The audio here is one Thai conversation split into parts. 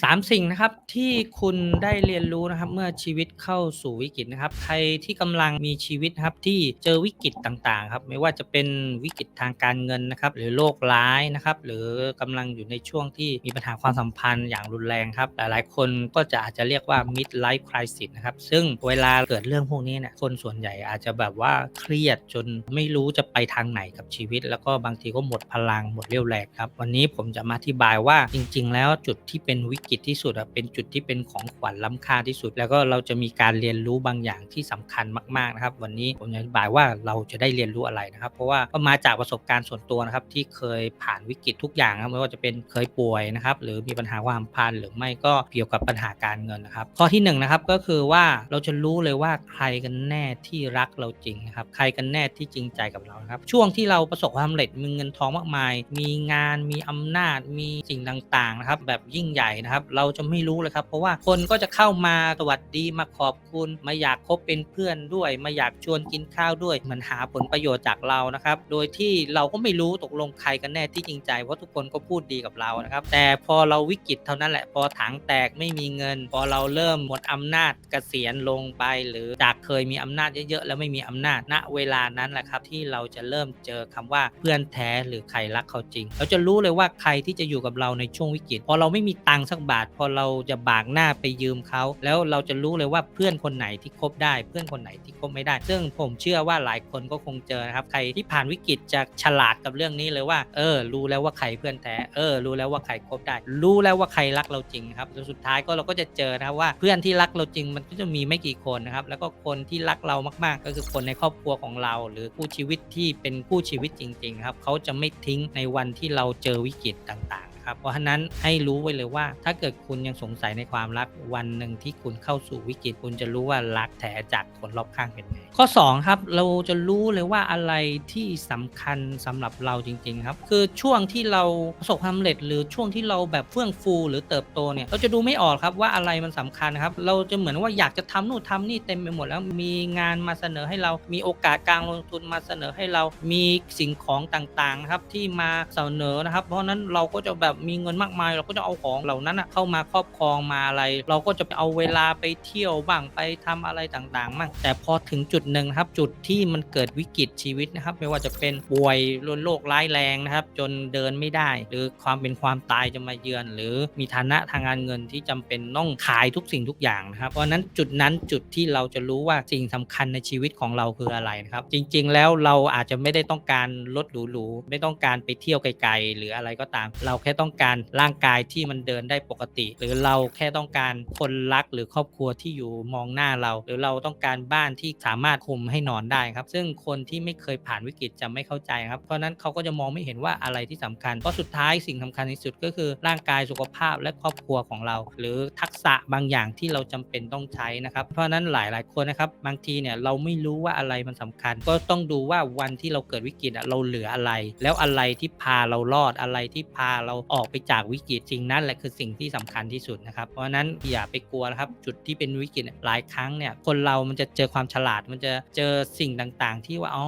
สามสิ่งนะครับที่คุณได้เรียนรู้นะครับเมื่อชีวิตเข้าสู่วิกฤตนะครับ ใครที่กำลังมีชีวิตนะครับที่เจอวิกฤตต่างๆครับไม่ว่าจะเป็นวิกฤตทางการเงินนะครับหรือโรคร้ายนะครับหรือกำลังอยู่ในช่วงที่มีปัญหาความสัมพันธ์อย่างรุนแรงครับหลายๆ คนก็จะอาจจะเรียกว่า mid life crisis นะครับซึ่งเวลาเกิดเรื่องพวกนี้เนี่ยคนส่วนใหญ่อาจจะแบบว่าเครียดจนไม่รู้จะไปทางไหนกับชีวิต แล้วก็บางทีก็หมดพลังหมดเรี่ยวแรงครับวันนี้ผมจะมาอธิบายว่าจริง ๆ แล้วจุดที่เป็นวิกฤตที่สุดอะเป็นจุดที่เป็นของขวัญล้ำค่าที่สุด แล้วก็เราจะมีการเรียนรู้บางอย่างที่สำคัญมากๆนะครับ วันนี้ผมจะอธิบายว่าเราจะได้เรียนรู้อะไรนะครับ เพราะว่าก็มาจากประสบการณ์ส่วนตัวนะครับ ที่เคยผ่านวิกฤตทุกอย่างครับไม่ว่าจะเป็นเคยป่วยนะครับ หรือมีปัญหาความพันหรือไม่ก็เกี่ยวกับปัญหาการเงินนะครับ ข้อที่1นงนะครับก็คือว่าเราจะรู้เลยว่าใครกันแน่ที่รักเราจริงนะครับ ใครกันแน่ที่จริงใจกับเรานะครับ ช่วงที่เราประสบความสำเร็จมีเงินทองมากมาย มีงานมีอำนาจ มีสิ่งต่างๆนะครับ แบบยิ่งใหญ่นะครับเราจะไม่รู้เลยครับ เพราะว่าคนก็จะเข้ามาสวัสดีมาขอบคุณมาอยากคบเป็นเพื่อนด้วย มาอยากชวนกินข้าวด้วยเหมือนหาผลประโยชน์จากเรานะครับ โดยที่เราก็ไม่รู้ตกลงใครกันแน่ที่จริงใจเพราะทุกคนก็พูดดีกับเรานะครับ แต่พอเราวิกฤตเท่านั้นแหละพอถังแตกไม่มีเงิน พอเราเริ่มหมดอำนาจเกษียณลงไป หรือจากเคยมีอำนาจเยอะๆแล้วไม่มีอำนาจณเวลานั้นแหละครับที่เราจะเริ่มเจอคำว่าเพื่อนแท้หรือใครรักเขาจริง เราจะรู้เลยว่าใครที่จะอยู่กับเราในช่วงวิกฤตพอเราไม่มีตังค์สักบาท พอเราจะบากหน้าไปยืมเขาแล้วเราจะรู้เลยว่าเพื่อนคนไหนที่คบได้ เพื่อนคนไหนที่คบไม่ได้ ซึ่งผมเชื่อว่าหลายคนก็คงเจอนะครับใครที่ผ่านวิกฤตจะฉลาดกับเรื่องนี้เลยว่าเออ รู้แล้วว่าใครเพื่อนแท้เออ รู้แล้วว่าใครคบได้ รู้แล้วว่าใครรักเราจริงครับแล้วสุดท้ายก็เราก็จะเจอนะครับว่าเพื่อนที่รักเราจริงมันก็จะมีไม่กี่คนนะครับแล้วก็คนที่รักเรามาก ๆ ก็คือคนในครอบครัวของเรา หรือคู่ชีวิตที่เป็นคู่ชีวิตจริง ๆ ครับเขาจะไม่ทิ้งในวันที่เราเจอวิกฤตต่างๆ ครับ เพราะฉะนั้นให้รู้ไว้เลยว่า ถ้าเกิดคุณยังสงสัยในความรักวันหนึ่งที่คุณเข้าสู่วิกฤตคุณจะรู้ว่ารักแท้จากคนรอบข้างเป็นไงข้อ 2 ครับ เราจะรู้เลยว่าอะไรที่สำคัญสำหรับเราจริง ๆ ครับ คือช่วงที่เราประสบความสำเร็จ หรือช่วงที่เราแบบเฟื่องฟูหรือเติบโตเนี่ยเราจะดูไม่ออกครับว่าอะไรมันสำคัญครับ เราจะเหมือนว่าอยากจะทำนู่นทำนี่เต็มไปหมดแล้วมีงานมาเสนอให้เรามีโอกาสการลงทุนมาเสนอให้เรามีสิ่งของต่างๆครับที่มาเสนอนะครับ เพราะนั้นเราก็จะแบบมีเงินมากมาย เราก็จะเอาของเหล่านั้นนะเข้ามาครอบครองมาอะไร เราก็จะเอาเวลาไปเที่ยวบ้างไปทำอะไรต่างๆบ้างแต่พอถึงจุดหนึ่งครับ จุดที่มันเกิดวิกฤตชีวิตนะครับ ไม่ว่าจะเป็นป่วยรุนโรคร้ายแรงนะครับ จนเดินไม่ได้ หรือความเป็นความตายจะมาเยือน หรือมีฐานะทางการเงินที่จำเป็นต้องขายทุกสิ่งทุกอย่างนะครับ เพราะนั้นจุดนั้นจุดที่เราจะรู้ว่าสิ่งสำคัญในชีวิตของเราคืออะไรนะครับ จริง ๆ แล้วเราอาจจะไม่ได้ต้องการรถหรูๆไม่ต้องการไปเที่ยวไกลๆหรืออะไรก็ตาม เราแค่ต้องการร่างกายที่มันเดินได้ปกติ หรือเราแค่ต้องการคนรักหรือครอบครัวที่อยู่มองหน้าเรา หรือเราต้องการบ้านที่สามารถคุมให้นอนได้ครับ ซึ่งคนที่ไม่เคยผ่านวิกฤตจะไม่เข้าใจครับ เพราะนั้นเขาก็จะมองไม่เห็นว่าอะไรที่สำคัญ เพราะสุดท้ายสิ่งสำคัญที่สุดก็คือร่างกายสุขภาพและครอบครัวของเรา หรือทักษะบางอย่างที่เราจำเป็นต้องใช้นะครับ เพราะนั้นหลายๆคนนะครับบางทีเนี่ยเราไม่รู้ว่าอะไรมันสำคัญ ก็ต้องดูว่าวันที่เราเกิดวิกฤตเราเหลืออะไร แล้วอะไรที่พาเรารอดอะไรที่พาเราออกไปจากวิกฤตสิ่งนั้นแหละคือสิ่งที่สำคัญที่สุดนะครับ เพราะนั้นอย่าไปกลัวนะครับ จุดที่เป็นวิกฤตหลายครั้งเนี่ยคนเรามันจะเจอความฉลาดมันจะเจอสิ่งต่างๆ ที่ว่าอ๋อ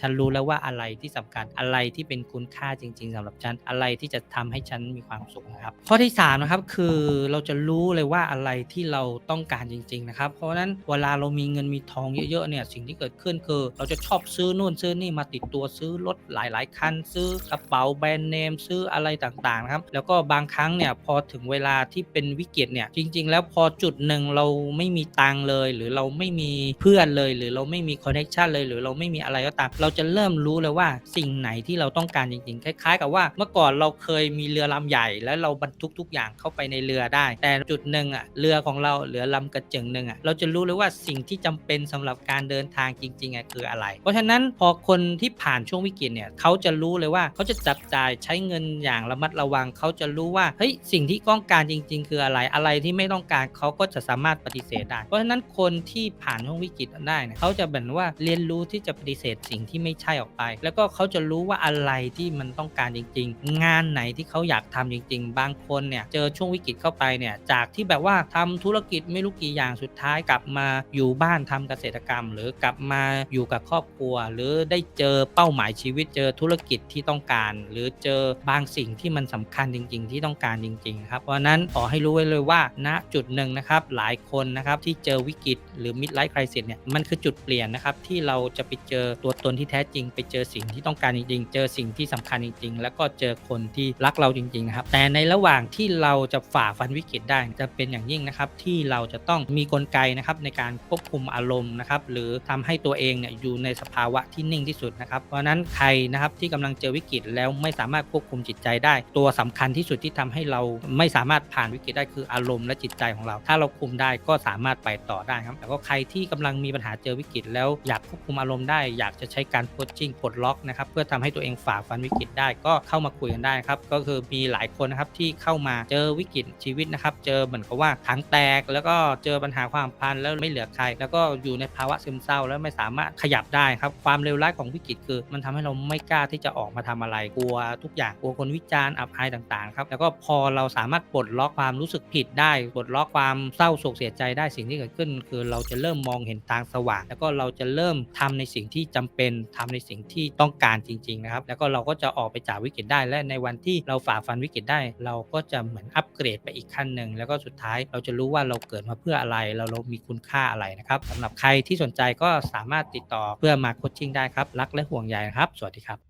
ฉันรู้แล้วว่าอะไรที่สำคัญอะไรที่เป็นคุณค่าจริง ๆสำหรับฉันอะไรที่จะทำให้ฉันมีความสุขนะครับ ข้อที่3นะครับคือเราจะรู้เลยว่าอะไรที่เราต้องการจริง ๆ นะครับ เพราะฉะนั้นเวลาเรามีเงินมีทองเยอะๆเนี่ยสิ่งที่เกิดขึ้นคือเราจะชอบซื้อนู่นซื้อนี่มาติดตัวซื้อรถหลาย ๆคันซื้อกระเป๋าแบรนด์เนมซื้ออะไรต่างๆนะครับแล้วก็บางครั้งเนี่ยพอถึงเวลาที่เป็นวิกฤตเนี่ยจริง ๆ แล้วพอจุดหนึ่งเราไม่มีตังเลย หรือเราไม่มีเพื่อนเลย หรือเราไม่มีคอนเนคชันเลย หรือเราไม่มีอะไรก็ตาม เราจะเริ่มรู้เลยว่าสิ่งไหนที่เราต้องการจริง ๆ คล้าย ๆ กับว่าเมื่อก่อนเราเคยมีเรือลำใหญ่ แล้วเราบรรทุกทุกอย่างเข้าไปในเรือได้ แต่จุดหนึ่งอะเรือของเราเหลือลำกระเจิงหนึ่งอะเราจะรู้เลยว่าสิ่งที่จำเป็นสำหรับการเดินทางจริงๆอะคืออะไร เพราะฉะนั้นพอคนที่ผ่านช่วงวิกฤตเนี่ยเขาจะรู้เลยว่าเขาจะจับจ่ายใช้เงินอย่างระมัดระวังเขาจะรู้ว่าเฮ้ยสิ่งที่ต้องการจริง ๆ คืออะไรอะไรที่ไม่ต้องการเขาก็จะสามารถปฏิเสธได้ เพราะฉะนั้นคนที่ผ่านช่วงวิกฤตได้เนี่ยเขาจะแบบว่าเรียนรู้ที่จะปฏิเสธสิ่งที่ไม่ใช่ออกไป แล้วก็เขาจะรู้ว่าอะไรที่มันต้องการจริง ๆ งานไหนที่เขาอยากทำจริง ๆ บางคนเนี่ยเจอช่วงวิกฤตเข้าไปเนี่ยจากที่แบบว่าทำธุรกิจไม่รู้กี่อย่างสุดท้ายกลับมาอยู่บ้านทำเกษตรกรรม หรือกลับมาอยู่กับครอบครัว หรือได้เจอเป้าหมายชีวิตเจอธุรกิจที่ต้องการ หรือเจอบางสิ่งที่มันสำคัญจริง ๆ ที่ต้องการจริงๆครับเพราะนั้นขอให้รู้ไว้เลยว่าณจุดหนึ่งนะครับหลายคนนะครับที่เจอวิกฤตหรือ midlife crisis เนี่ยมันคือจุดเปลี่ยนนะครับที่เราจะไปเจอตัวตนที่แท้จริง ไปเจอสิ่งที่ต้องการจริง ๆ เจอสิ่งที่สำคัญจริง ๆ แล้วก็เจอคนที่รักเราจริงๆนะครับแต่ในระหว่างที่เราจะฝ่าฟันวิกฤตได้จะเป็นอย่างยิ่งนะครับที่เราจะต้องมีกลไกนะครับในการควบคุมอารมณ์นะครับหรือทำให้ตัวเองเนี่ยอยู่ในสภาวะที่นิ่งที่สุดนะครับเพราะนั้นใครนะครับที่กำลังเจอวิกฤตแล้วไม่สามารถควบคุมจิตใจได้ตััวสำคัญที่สุดที่ทำให้เราไม่สามารถผ่านวิกฤตได้คืออารมณ์และจิตใจของเรา ถ้าเราคุมได้ก็สามารถไปต่อได้ครับแล้วก็ใครที่กำลังมีปัญหาเจอวิกฤต แล้วอยากควบคุมอารมณ์ได้อยากจะใช้การโคชชิ่งปลดล็อกนะครับเพื่อทำให้ตัวเองฝ่าฟันวิกฤตได้ก็เข้ามาคุยกันได้ครับก็คือมีหลายคนนะครับที่เข้ามาเจอวิกฤตชีวิตนะครับเจอเหมือนกับว่าถังแตก แล้วก็เจอปัญหาความพันแล้วไม่เหลือใคร แล้วก็อยู่ในภาวะซึมเศร้า แล้วไม่สามารถขยับได้ครับความเลวร้ายของวิกฤตคือ มันทำให้เราไม่กล้าที่จะออกมาทำอะไรกลัวทุกอย่างกลัวคนวิจารณ์อับอายต่างๆครับแล้วก็พอเราสามารถปลดล็อกความรู้สึกผิดได้ปลดล็อกความเศร้าโศกเสียใจได้สิ่งที่เกิดขึ้น คือเราจะเริ่มมองเห็นทางสว่าง แล้วก็เราจะเริ่มทำในสิ่งที่จำเป็นทำในสิ่งที่ต้องการจริงๆนะครับแล้วก็เราก็จะออกไปจากวิกฤตได้ และในวันที่เราฝ่าฟันวิกฤตได้ เราก็จะเหมือนอัปเกรดไปอีกขั้นหนึ่งแล้วก็สุดท้ายเราจะรู้ว่าเราเกิดมาเพื่ออะไร เราเรามีคุณค่าอะไรนะครับสำหรับใครที่สนใจก็สามารถติดต่อเพื่อมาโคชชิ่งได้ครับรักและห่วงใยครับ สวัสดีครับ